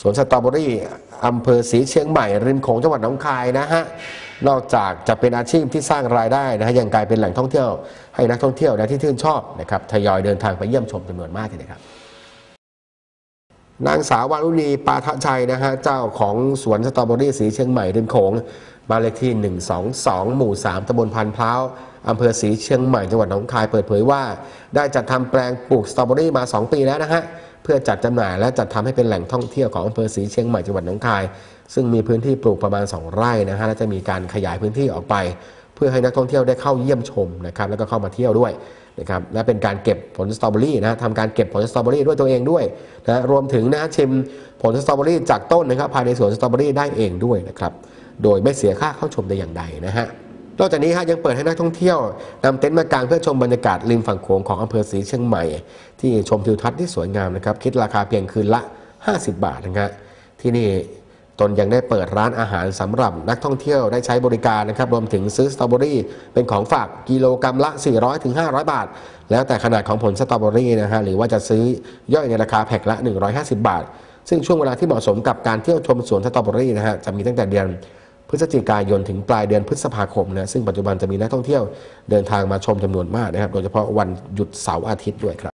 สวนสตรอเบอรี่อำเภอศรีเชียงใหม่ ริมโขงจังหวัดหนองคายนะฮะนอกจากจะเป็นอาชีพที่สร้างรายได้นะฮะยังกลายเป็นแหล่งท่องเที่ยว ให้นักท่องเที่ยวนะที่ชื่นชอบนะครับทยอยเดินทางไปเยี่ยมชมจำนวนมากทีเดียวครับนางสาววารุณีปาทะชัยนะฮะเจ้าของสวนสตรอเบอรี่สีเชียงใหม่ริมโขง บ้านเลขที่ 122 หมู่ 3ตำบลพันพร้าวอำเภอศรีเชียงใหม่จังหวัดหนองคายเปิดเผยว่า ได้จัดทำแปลงปลูกสตรอเบอรี่มา 2 ปีแล้วนะฮะเพื่อจัดจำหน่ายและจัดทำให้เป็นแหล่งท่องเที่ยวของอำเภอศรีเชียงใหม่จังหวัดหนองคาย ซึ่งมีพื้นที่ปลูกประมาณ 2 ไร่นะฮะและจะมีการขยายพื้นที่ออกไป เพื่อให้นักท่องเที่ยวได้เข้าเยี่ยมชมนะครับแล้วก็เข้ามาเที่ยวด้วยนะครับและเป็นการเก็บผลสตรอเบอรี่นะทำการเก็บผลสตรอเบอรี่ด้วยตัวเองด้วยนะรวมถึงนะชิมผลสตรอเบอรี่จากต้นนะครับภายในสวนสตรอเบอรี่ได้เองด้วยนะครับ โดยไม่เสียค่าเข้าชมแต่อย่างใดนะฮะนอกจากนี้ฮะยังเปิดให้นักท่องเที่ยวนำเต็นท์มากางเพื่อชมบรรยากาศริมฝั่งโขงของอำเภอศรีเชียงใหม่ ที่ชมทิวทัศน์ที่สวยงามนะครับคิดราคาเพียงคืนละ 50 บาทนะครับที่นี่ตนยังได้เปิดร้านอาหารสำหรับนักท่องเที่ยวได้ใช้บริการนะครับรวมถึงซื้อสตรอเบอรี่เป็นของฝากกิโลกรรัมละ 400ถึง500บาท แล้วแต่ขนาดของผลสตรอเบอรี่นะฮะหรือว่าจะซื้อย่อยในราคาแพ็คละ 150 บาท ซึ่งช่วงเวลาที่เหมาะสมกับการเที่ยวชมสวนสตรอเบอรี่นะฮะจะมีตั้งแต่เดือน พฤศจิกายนถึงปลายเดือนพฤษภาคมนะซึ่งปัจจุบันจะมีนักท่องเที่ยวเดินทางมาชมจำนวนมากนะครับ โดยเฉพาะวันหยุดเสาร์อาทิตย์ด้วยครับ